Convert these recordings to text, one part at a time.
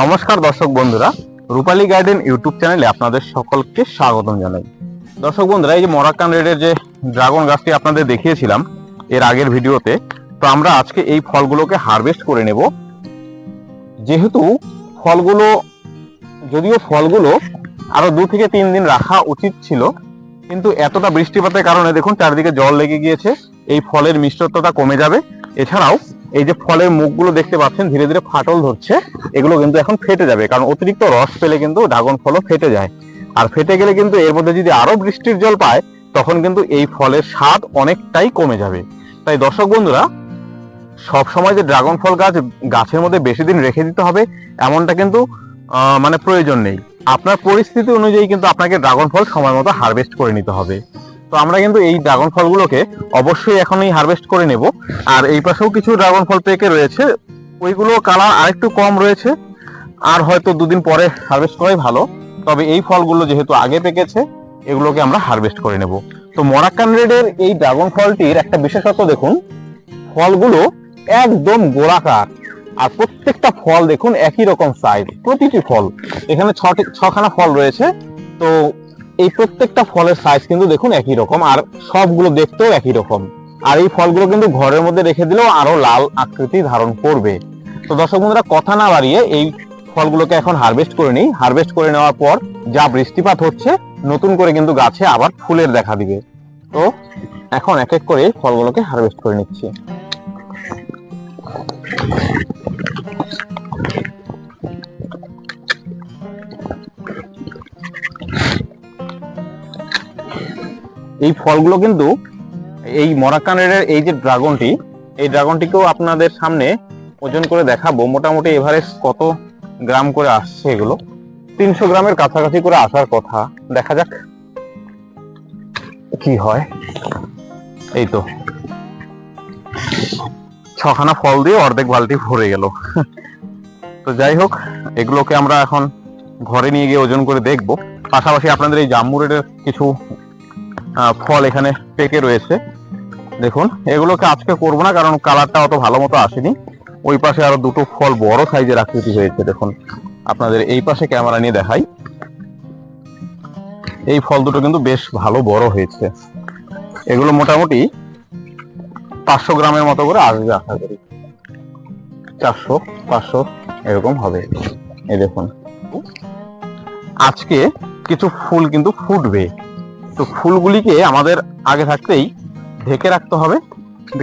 নমস্কার দর্শক বন্ধুরা, রূপালী গার্ডেন ইউটিউব চ্যানেলে আপনাদের সকলকে স্বাগতম জানাই। দর্শক বন্ধুরা, এই যে মরাক্কান রেডের যে ড্রাগন গাছটি আপনাদের দেখিয়েছিলাম, এর আগের ভিডিওতে, তো আমরা আজকে এই ফলগুলোকে হারভেস্ট করে নেব। যেহেতু ফলগুলো, যদিও ফলগুলো আরও দু থেকে তিন দিন রাখা উচিত ছিল, কিন্তু এতটা বৃষ্টিপাতের কারণে দেখুন, চারিদিকে জল লেগে গিয়েছে, এই ফলের মিষ্টত্বটা কমে যাবে। এছাড়াও এই যে ফলের মুখগুলো দেখতে পাচ্ছেন, ধীরে ধীরে ফাটল ধরছে। এগুলো কিন্তু এখন ফেটে যাবে, কারণ অতিরিক্ত রস পেলে কিন্তু ড্রাগন ফলও ফেটে যায়। আর ফেটে গেলে কিন্তু এর মধ্যে যদি আরও বৃষ্টির জল পায়, তখন কিন্তু এই ফলের স্বাদ অনেকটাই কমে যাবে। তাই দর্শক বন্ধুরা সব সময় যে ড্রাগন ফল গাছ গাছের মধ্যে বেশি দিন রেখে দিতে হবে, এমনটা কিন্তু মানে প্রয়োজন নেই। আপনার পরিস্থিতি অনুযায়ী কিন্তু আপনাকে ড্রাগন ফল সময় মতো হারভেস্ট করে নিতে হবে। তো আমরা কিন্তু এই ড্রাগন ফলগুলোকে অবশ্যই এখনই হারভেস্ট করে নেব। আর এই পাশেও কিছু ড্রাগন ফল পেকে রয়েছে। ওইগুলো কালার আরেকটু কম রয়েছে। আর হয়তো দুদিন পরে হারভেস্ট করাই ভালো। তবে এই ফলগুলো যেহেতু আগে পেকেছে, এগুলোকে আমরা হারভেস্ট করে নেব। তো মরাক্কান রেডের এই ড্রাগন ফলটির একটা বিশেষত্ব দেখুন, ফলগুলো একদম গোলাকার। আর প্রত্যেকটা ফল দেখুন একই রকম সাইজ প্রতিটি ফল। এখানে ছটি ছখানা ফল রয়েছে। তো এই প্রত্যেকটা ফলের সাইজ কিন্তু দেখুন একই রকম, আর সবগুলো দেখতেও একই রকম। আর এই ফলগুলো কিন্তু ঘরের মধ্যে রেখে দিলেও আরও লাল আকৃতি ধারণ করবে। তো দর্শক বন্ধুরা, কথা না বাড়িয়ে এই ফলগুলোকে এখন হারভেস্ট করে নিই। হারভেস্ট করে নেওয়ার পর যা বৃষ্টিপাত হচ্ছে, নতুন করে কিন্তু গাছে আবার ফুলের দেখা দিবে। তো এখন এক এক করে ফলগুলোকে হারভেস্ট করে নিচ্ছি। এই ফলগুলো কিন্তু এই মরাক্কানের এই যে ড্রাগনটি, এই ড্রাগনটিকেও আপনাদের সামনে ওজন করে দেখাবো। মোটামুটি এভারেস্ট কত গ্রাম করে আসছে এগুলো? তিনশো গ্রামের কাছাকাছি করে আসার কথা। দেখা যাক কি হয়। এই তো। ছখানা ফল দিয়ে অর্ধেক বালতি ভরে গেল। তো যাই হোক, এগুলোকে আমরা এখন ঘরে নিয়ে গিয়ে ওজন করে দেখব। পাশাপাশি আপনাদের এই জাম্বুরের কিছু ফল এখানে পেকে রয়েছে। দেখুন, এগুলোকে আজকে করব না, কারণ কালারটা অত ভালো মতো আসেনি। ওই পাশে আরও দুটো ফল বড় সাইজের আকৃতি হয়েছে, দেখুন। আপনাদের এই পাশে ক্যামেরা নিয়ে দেখাই। এই ফল দুটো কিন্তু বেশ ভালো বড় হয়েছে। এগুলো মোটামুটি পাঁচশো গ্রামের মতো করে আসবে আশা করি। চারশো, পাঁচশো, এরকম হবে। এই দেখুন। আজকে কিছু ফুল কিন্তু ফুটবে। তো ফুলগুলিকে আমাদের আগে থাকতেই ঢেকে রাখতে হবে।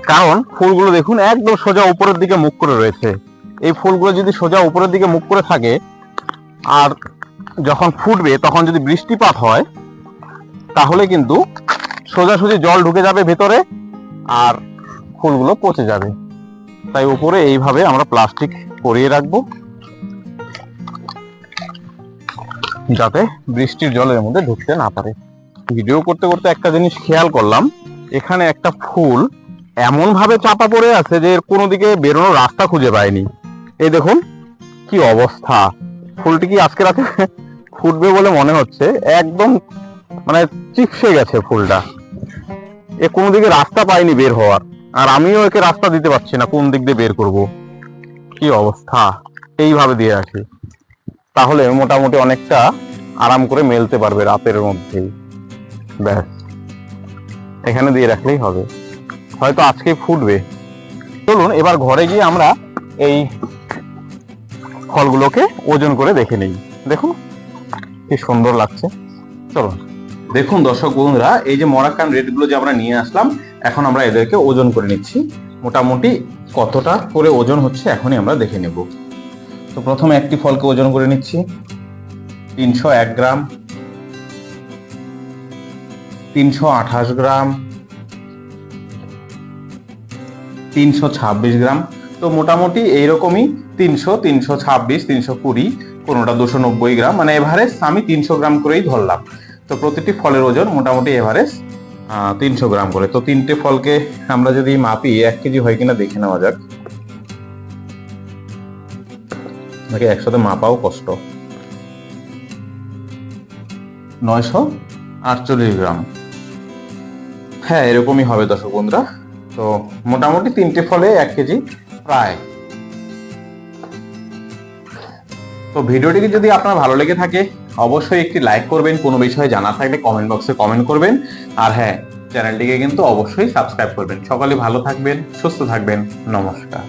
কারণ ফুলগুলো দেখুন একদম সোজা উপরের দিকে মুখ করে রয়েছে। এই ফুলগুলো যদি সোজা উপরের দিকে মুখ করে থাকে, আর যখন ফুটবে, তখন যদি বৃষ্টিপাত হয়, তাহলে কিন্তু সোজাসুজি জল ঢুকে যাবে ভেতরে আর ফুলগুলো পচে যাবে। তাই উপরে এইভাবে আমরা প্লাস্টিক পরিয়ে রাখব। যাতে বৃষ্টির জলের মধ্যে ঢুকতে না পারে। ভিডিও করতে করতে একটা জিনিস খেয়াল করলাম, এখানে একটা ফুল এমন ভাবে চাপা পড়ে আছে যে এর কোনো দিকে বেরোনোর রাস্তা খুঁজে পায়নি এই দেখুন, কি অবস্থা। ফুলটি কি আজকে রাতে ফুটবে বলে মনে হচ্ছে? একদম মানে চিপসে গেছে ফুলটা। এ কোনো দিকে রাস্তা পায়নি বের হওয়ার। আর আমিও একে রাস্তা দিতে পারছি না, কোন দিক দিয়ে বের করব। কি অবস্থা। এইভাবে দিয়ে রাখি তাহলে মোটামুটি অনেকটা আরাম করে মেলতে পারবে রাতের মধ্যেই। ব্যাস। এখানে দিয়ে রাখলেই হবে। হয়তো আজকে ফুটবে। চলুন, এবার ঘরে গিয়ে আমরা এই ফলগুলোকে ওজন করে দেখে নেই। দেখুন, কি সুন্দর লাগছে। চলুন। দেখুন দর্শক বন্ধুরা, এই যে মরাক্কান রেটগুলো যে আমরা নিয়ে আসলাম, এখন আমরা এদেরকে ওজন করে নিচ্ছি। মোটামুটি কতটা করে ওজন হচ্ছে এখনই আমরা দেখে নেব। তো প্রথমে একটি ফলকে ওজন করে নিচ্ছি। তিনশো এক গ্রাম। তিনশো আঠাশ গ্রাম, তিনশো ছাব্বিশ গ্রাম। তো মোটামুটি এইরকমই তিনশো তিনশো ছাব্বিশ, তিনশো কুড়ি, কোনোটা দুশো নব্বই গ্রাম। মানে এভারেজ আমি তিনশো গ্রাম করেই ধরলাম। তো প্রতিটি ফলের ওজন মোটামুটি এভারেজ তিনশো গ্রাম করে। তো তিনটে ফলকে আমরা যদি মাপি, এক কেজি হয় কিনা দেখে নেওয়া যাক। নাকি একসাথে মাপাও কষ্ট। নয়শো আটচল্লিশ গ্রাম। হ্যাঁ এরকমই হবে দর্শক বন্ধুরা। তো মোটামুটি তিনটে ফলে এক কেজি প্রায়। তো ভিডিওটি যদি আপনার ভালো লেগে থাকে, অবশ্যই একটি লাইক করবেন, কোনো বিষয়ে জানা থাকলে কমেন্ট বক্সে কমেন্ট করবেন। আর হ্যাঁ চ্যানেলটিকে কিন্তু অবশ্যই সাবস্ক্রাইব করবেন। সকালে ভালো থাকবেন, সুস্থ থাকবেন। নমস্কার।